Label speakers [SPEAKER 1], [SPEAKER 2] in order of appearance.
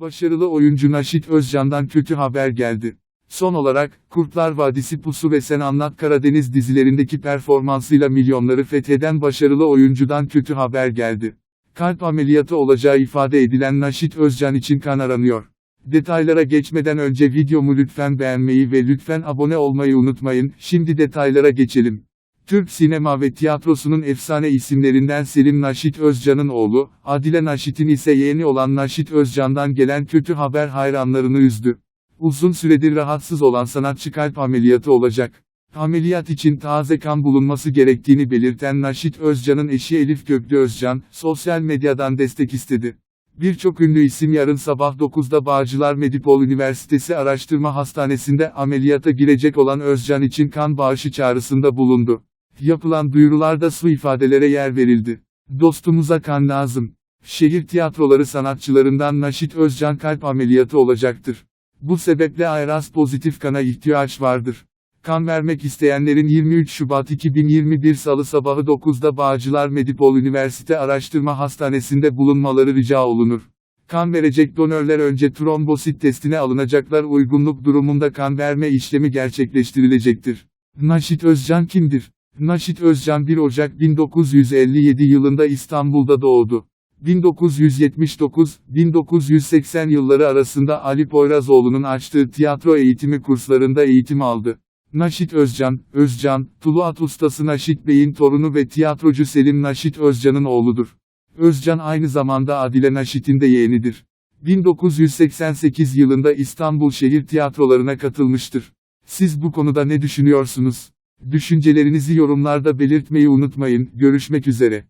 [SPEAKER 1] Başarılı oyuncu Naşit Özcan'dan kötü haber geldi. Son olarak, Kurtlar Vadisi Pusu ve Sen Anlat Karadeniz dizilerindeki performansıyla milyonları fetheden başarılı oyuncudan kötü haber geldi. Kalp ameliyatı olacağı ifade edilen Naşit Özcan için kan aranıyor. Detaylara geçmeden önce videomu lütfen beğenmeyi ve lütfen abone olmayı unutmayın. Şimdi detaylara geçelim. Türk sinema ve tiyatrosunun efsane isimlerinden Selim Naşit Özcan'ın oğlu, Adile Naşit'in ise yeğeni olan Naşit Özcan'dan gelen kötü haber hayranlarını üzdü. Uzun süredir rahatsız olan sanatçı kalp ameliyatı olacak. Ameliyat için taze kan bulunması gerektiğini belirten Naşit Özcan'ın eşi Elif Göklü Özcan, sosyal medyadan destek istedi. Birçok ünlü isim yarın sabah 9'da Bağcılar Medipol Üniversitesi Araştırma Hastanesi'nde ameliyata girecek olan Özcan için kan bağışı çağrısında bulundu. Yapılan duyurularda su ifadelere yer verildi. Dostumuza kan lazım. Şehir tiyatroları sanatçılarından Naşit Özcan kalp ameliyatı olacaktır. Bu sebeple Ayras pozitif kana ihtiyaç vardır. Kan vermek isteyenlerin 23 Şubat 2021 Salı sabahı 9'da Bağcılar Medipol Üniversite Araştırma Hastanesi'nde bulunmaları rica olunur. Kan verecek donörler önce trombosit testine alınacaklar uygunluk durumunda kan verme işlemi gerçekleştirilecektir. Naşit Özcan kimdir? Naşit Özcan 1 Ocak 1957 yılında İstanbul'da doğdu. 1979-1980 yılları arasında Ali Poyrazoğlu'nun açtığı tiyatro eğitimi kurslarında eğitim aldı. Naşit Özcan, Özcan, Tuluat ustası Naşit Bey'in torunu ve tiyatrocu Selim Naşit Özcan'ın oğludur. Özcan aynı zamanda Adile Naşit'in de yeğenidir. 1988 yılında İstanbul şehir tiyatrolarına katılmıştır. Siz bu konuda ne düşünüyorsunuz? Düşüncelerinizi yorumlarda belirtmeyi unutmayın. Görüşmek üzere.